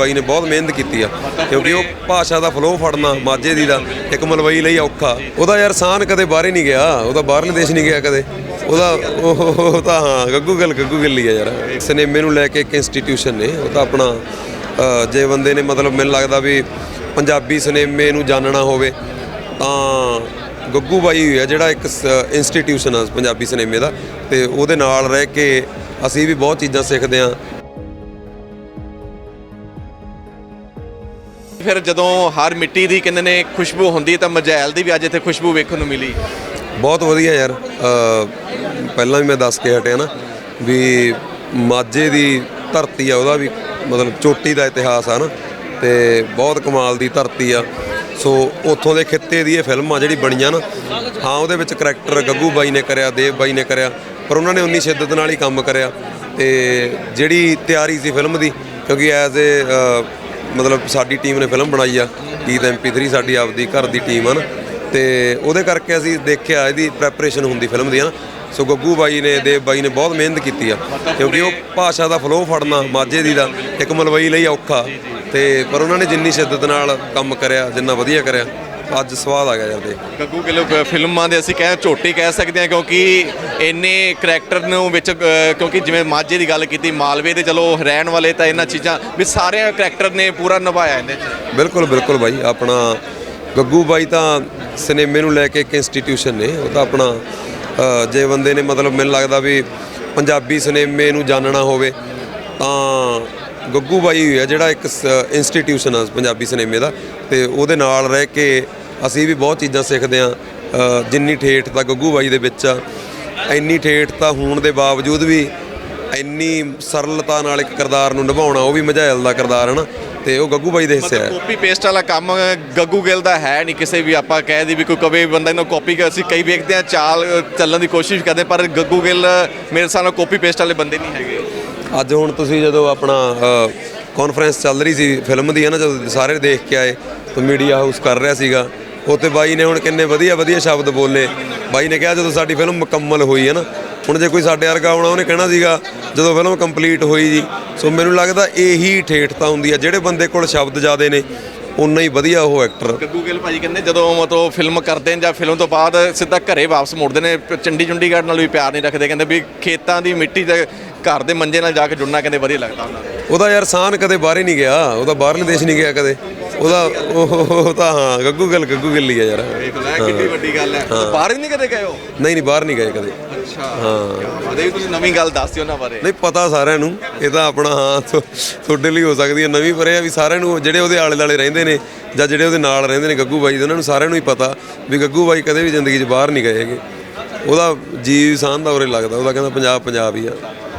ਬਾਈ ਨੇ ਬਹੁਤ ਮਿਹਨਤ ਕੀਤੀ ਆ, ਕਿਉਂਕਿ ਉਹ ਭਾਸ਼ਾ ਦਾ ਫਲੋ ਫੜਨਾ, ਮਾਝੇ ਦੀ ਦਾ, ਇੱਕ ਮਲਵਈ ਲਈ ਔਖਾ। ਉਹਦਾ ਯਾਰ ਸਾਨ ਕਦੇ ਬਾਹਰ ਨਹੀਂ ਗਿਆ, ਉਹਦਾ ਬਾਹਰਲੇ ਦੇਸ਼ ਨਹੀਂ ਗਿਆ ਕਦੇ। ਉਹਦਾ, ਉਹ ਤਾਂ ਹਾਂ, ਗੱਗੂ ਗੱਲ ਗੱਗੂ ਗੱਲ ਹੀ ਆ ਯਾਰ। ਸਿਨੇਮੇ ਨੂੰ ਲੈ ਕੇ ਇੱਕ ਇੰਸਟੀਟਿਊਸ਼ਨ ਨੇ, ਉਹ ਤਾਂ ਆਪਣਾ ਜੇ ਬੰਦੇ ਨੇ ਮਤਲਬ ਮੈਨੂੰ ਲੱਗਦਾ ਵੀ ਪੰਜਾਬੀ ਸਿਨੇਮੇ ਨੂੰ ਜਾਣਨਾ ਹੋਵੇ, ਤਾਂ ਗੱਗੂ ਬਾਈ ਹੋਇਆ ਜਿਹੜਾ ਇੱਕ ਇੰਸਟੀਟਿਊਸ਼ਨ ਆ ਪੰਜਾਬੀ ਸਿਨੇਮੇ ਦਾ, ਤੇ ਉਹਦੇ ਨਾਲ ਰਹਿ ਕੇ ਅਸੀਂ ਵੀ ਬਹੁਤ ਚੀਜ਼ਾਂ ਸਿੱਖਦੇ ਹਾਂ ਫਿਰ ਜਦੋਂ ਹਰ ਮਿੱਟੀ ਦੀ ਕਹਿੰਦੇ ਨੇ ਖੁਸ਼ਬੂ ਹੁੰਦੀ ਤਾਂ ਮਜੈਲ ਦੀ ਵੀ ਅੱਜ ਇੱਥੇ ਖੁਸ਼ਬੂ ਵੇਖਣ ਨੂੰ ਮਿਲੀ। ਬਹੁਤ ਵਧੀਆ ਯਾਰ। ਅ, ਪਹਿਲਾਂ ਵੀ ਮੈਂ ਦੱਸ ਕੇ ਹਟਿਆ ਨਾ ਵੀ ਮਾਝੇ ਦੀ ਧਰਤੀ ਆ ਉਹਦਾ ਵੀ ਮਤਲਬ ਚੋਟੀ ਦਾ ਇਤਿਹਾਸ ਆ ਨਾ ਤੇ ਬਹੁਤ ਕਮਾਲ ਦੀ ਧਰਤੀ ਆ। ਸੋ ਉੱਥੋਂ ਦੇ ਖਿੱਤੇ ਦੀ ਇਹ ਫਿਲਮ ਆ ਜਿਹੜੀ ਬਣੀ ਆ ਨਾ ਹਾਂ ਉਹਦੇ ਵਿੱਚ ਕਰੈਕਟਰ ਗੱਗੂ ਬਾਈ ਨੇ ਕਰਿਆ ਦੇਵ ਬਾਈ ਨੇ ਕਰਿਆ ਪਰ ਉਹਨਾਂ ਨੇ ਉਨੀ ਸ਼ਿੱਦਤ ਨਾਲ ਹੀ ਕੰਮ ਕਰਿਆ। ਤੇ ਜਿਹੜੀ ਤਿਆਰੀ ਸੀ ਫਿਲਮ ਦੀ ਕਿਉਂਕਿ ਐਜ਼ ਏ ਮਤਲਬ ਸਾਡੀ ਟੀਮ ਨੇ ਫਿਲਮ ਬਣਾਈ ਆ ਗੀਤ MP3 ਸਾਡੀ ਆਪਦੀ ਘਰ ਦੀ ਟੀਮ ਹਨ ਨਾ। ਤੇ ਉਹਦੇ ਕਰਕੇ ਅਸੀਂ ਦੇਖਿਆ ਇਹਦੀ ਪ੍ਰੈਪਰੇਸ਼ਨ ਹੁੰਦੀ ਫਿਲਮ ਦੀ ਨਾ। ਸੋ ਗੱਗੂ ਬਾਈ ਨੇ, ਦੇਵ ਬਾਈ ਨੇ ਬਹੁਤ ਮਿਹਨਤ ਕੀਤੀ ਆ, ਕਿਉਂਕਿ ਉਹ ਭਾਸ਼ਾ ਦਾ ਫਲੋ ਫੜਨਾ, ਮਾਝੇ ਦੀ ਦਾ, ਇੱਕ ਮਲਵਈ ਲਈ ਔਖਾ। ਤੇ ਪਰ ਉਹਨਾਂ ਨੇ ਜਿੰਨੀ ਸ਼ਿੱਦਤ ਨਾਲ ਕੰਮ ਕਰਿਆ, ਜਿੰਨਾ ਵਧੀਆ ਕਰਿਆ ਅੱਜ ਸਵਾਦ ਆ ਗਿਆ ਯਾਰ ਦੇ ਗੱਗੂ ਕਿਲੋ ਫਿਲਮਾਂ ਦੇ ਅਸੀਂ ਕਹਿ ਝੋਟੀ ਕਹਿ ਸਕਦੇ ਹਾਂ ਕਿਉਂਕਿ ਇੰਨੇ ਕਰੈਕਟਰ ਨੂੰ ਵਿੱਚ ਅ, ਕਿਉਂਕਿ ਜਿਵੇਂ ਮਾਝੇ ਦੀ ਗੱਲ ਕੀਤੀ ਮਾਲਵੇ ਦੇ ਚਲੋ ਰਹਿਣ ਵਾਲੇ ਤਾਂ ਇਹਨਾਂ ਚੀਜ਼ਾਂ ਵੀ ਸਾਰੇ ਕਰੈਕਟਰ ਨੇ ਪੂਰਾ ਨਿਭਾਇਆ ਇਹਦੇ 'ਚ ਬਿਲਕੁਲ ਬਿਲਕੁਲ ਬਾਈ ਆਪਣਾ ਗੱਗੂ ਬਾਈ ਤਾਂ ਸਿਨੇਮੇ ਨੂੰ ਲੈ ਕੇ ਇੱਕ ਇੰਸਟੀਟਿਊਸ਼ਨ ਨੇ ਉਹ ਤਾਂ ਆਪਣਾ ਅ, ਜੇ ਬੰਦੇ ਨੇ ਮਤਲਬ ਮੈਨੂੰ ਲੱਗਦਾ ਵੀ ਪੰਜਾਬੀ ਸਿਨੇਮੇ ਨੂੰ ਜਾਣਨਾ ਹੋਵੇ ਤਾਂ ਗੱਗੂ ਬਾਈ ਹੋਇਆ ਜਿਹੜਾ ਇੱਕ ਇੰਸਟੀਟਿਊਸ਼ਨ ਆ ਪੰਜਾਬੀ ਸਿਨੇਮੇ ਦਾ ਤੇ ਉਹਦੇ ਨਾਲ ਰਹਿ ਕੇ ਅਸੀਂ ਵੀ ਬਹੁਤ ਚੀਜ਼ਾਂ ਸਿੱਖਦੇ ਆ ਜਿੰਨੀ ਠੇਠ ਤਾਂ ਗੱਗੂ ਬਾਈ ਦੇ ਵਿੱਚ ਆ ਇੰਨੀ ਠੇਠ ਤਾਂ ਹੋਣ ਦੇ ਬਾਵਜੂਦ ਵੀ ਇੰਨੀ ਸਰਲਤਾ ਨਾਲ ਇੱਕ ਕਿਰਦਾਰ ਨੂੰ ਨਿਭਾਉਣਾ ਉਹ ਵੀ ਮਝੈਲ ਦਾ ਕਿਰਦਾਰ ਹੈ ਨਾ ਤੇ ਉਹ ਗੱਗੂ ਬਾਈ ਦੇ ਹਿੱਸੇ ਹੈ ਕਾਪੀ ਪੇਸਟ ਵਾਲਾ ਕੰਮ ਗੱਗੂ ਗਿੱਲ ਦਾ ਹੈ ਨਹੀਂ ਕਿਸੇ ਵੀ ਆਪਾਂ ਕਹਿ ਦੀ ਵੀ ਕੋਈ ਕਵੇ ਬੰਦਾ ਇਹਨੂੰ ਕਾਪੀ ਕਰ ਅਸੀਂ ਕਈ ਵੇਖਦੇ ਆ ਚਾਲ ਚੱਲਣ ਦੀ ਕੋਸ਼ਿਸ਼ ਕਰਦੇ ਪਰ ਗੱਗੂ ਗਿੱਲ ਮੇਰੇ ਹਿਸਾਬ ਨਾਲ ਕਾਪੀ ਪੇਸਟ ਵਾਲੇ ਬੰਦੇ ਨਹੀਂ ਹੈਗੇ। ਅੱਜ ਹੁਣ ਤੁਸੀਂ ਜਦੋਂ ਆਪਣਾ ਕਾਨਫਰੰਸ ਚੱਲ ਰਹੀ ਸੀ ਫਿਲਮ ਦੀ ਹੈ ਨਾ ਜਦੋਂ ਸਾਰੇ ਦੇਖ ਕੇ ਆਏ ਤਾਂ ਮੀਡੀਆ ਹਾਊਸ ਕਰ ਰਿਹਾ ਸੀਗਾ। ਉੱਥੇ ਬਾਈ ਨੇ ਹੁਣ ਕਿੰਨੇ ਵਧੀਆ ਵਧੀਆ ਸ਼ਬਦ ਬੋਲੇ। ਬਾਈ ਨੇ ਕਿਹਾ ਜਦੋਂ ਸਾਡੀ ਫਿਲਮ ਮੁਕੰਮਲ ਹੋਈ ਹੈ ਨਾ ਹੁਣ ਜੇ ਕੋਈ ਸਾਡੇ ਵਰਗਾ ਆਉਣਾ ਉਹਨੇ ਕਹਿਣਾ ਸੀਗਾ ਜਦੋਂ ਫਿਲਮ ਕੰਪਲੀਟ ਹੋਈ ਜੀ। ਸੋ ਮੈਨੂੰ ਲੱਗਦਾ ਇਹੀ ਠੇਠਤਾ ਹੁੰਦੀ ਆ ਜਿਹੜੇ ਬੰਦੇ ਕੋਲ ਸ਼ਬਦ ਜ਼ਿਆਦੇ ਨੇ ਉਨਾ ਹੀ ਵਧੀਆ ਉਹ ਐਕਟਰ ਗੱਗੂ ਗਿੱਲ ਭਾਜੀ ਕਹਿੰਦੇ ਜਦੋਂ ਮਤਲਬ ਫਿਲਮ ਕਰਦੇ ਨੇ ਜਾਂ ਫਿਲਮ ਤੋਂ ਬਾਅਦ ਸਿੱਧਾ ਘਰੇ ਵਾਪਸ ਮੁੜਦੇ ਨੇ ਚੰਡੀ ਚੁੰਡੀਗੜ੍ਹ ਨਾਲ ਵੀ ਪਿਆਰ ਨਹੀਂ ਰੱਖਦੇ ਕਹਿੰਦੇ ਵੀ ਖੇਤਾਂ ਦੀ ਮਿੱਟੀ ਦੇ ਘਰ ਦੇ ਮੰਜੇ ਨਾਲ ਜਾ ਕੇ ਜੁੜਨਾ ਕਹਿੰਦੇ ਵਧੀਆ ਲੱਗਦਾ ਉਹਨਾਂ ਨੂੰ। ਉਹਦਾ ਯਾਰ ਸਾਨ ਕਦੇ ਬਾਹਰੇ ਨਹੀਂ ਗਿਆ ਉਹਦਾ ਬਾਹਰਲੇ ਦੇਸ਼ ਨਹੀਂ ਗਿਆ ਕਦੇ। ਉਹਦਾ ਉਹ ਤਾਂ ਹਾਂ ਗੱਗੂ ਗੱਲ ਗੱਗੂ ਗੱਲ ਹੀ ਆ ਯਾਰ। ਵੇਖ ਲੈ ਕਿੰਨੀ ਵੱਡੀ ਗੱਲ ਹੈ। ਬਾਹਰ ਵੀ ਨਹੀਂ ਕਦੇ ਗਏ ਹੋ? ਨਹੀਂ ਨਹੀਂ ਬਾਹਰ ਨਹੀਂ ਗਏ ਕਦੇ। ਅੱਛਾ। ਹਾਂ। ਉਹਦੇ ਵੀ ਤੁਸੀਂ ਨਵੀਂ ਗੱਲ ਦੱਸ ਦਿਓ ਉਹਨਾਂ ਬਾਰੇ। ਨਹੀਂ ਪਤਾ ਸਾਰਿਆਂ ਨੂੰ ਇਹ ਤਾਂ ਆਪਣਾ ਹਾਂ ਤੁਹਾਡੇ ਲਈ ਹੋ ਸਕਦੀ ਹੈ ਨਵੀਂ ਪਰ ਇਹ ਆ ਵੀ ਸਾਰਿਆਂ ਨੂੰ ਜਿਹੜੇ ਉਹਦੇ ਆਲੇ ਦੁਆਲੇ ਰਹਿੰਦੇ ਨੇ ਜਾਂ ਜਿਹੜੇ ਉਹਦੇ ਨਾਲ ਰਹਿੰਦੇ ਨੇ ਗੱਗੂ ਬਾਈ ਦੇ ਉਹਨਾਂ ਨੂੰ ਸਾਰਿਆਂ ਨੂੰ ਹੀ ਪਤਾ ਵੀ ਗੱਗੂ ਬਾਈ ਕਦੇ ਵੀ ਜ਼ਿੰਦਗੀ 'ਚ ਬਾਹਰ ਨਹੀਂ ਗਏ ਹੈਗੇ। ਉਹਦਾ ਜੀ ਸਾਨ ਦਾ ਉਰੇ ਲੱਗਦਾ ਉਹਦਾ ਕਹਿੰਦਾ ਪੰਜਾਬ ਪੰਜਾਬ ਹੀ ਆ।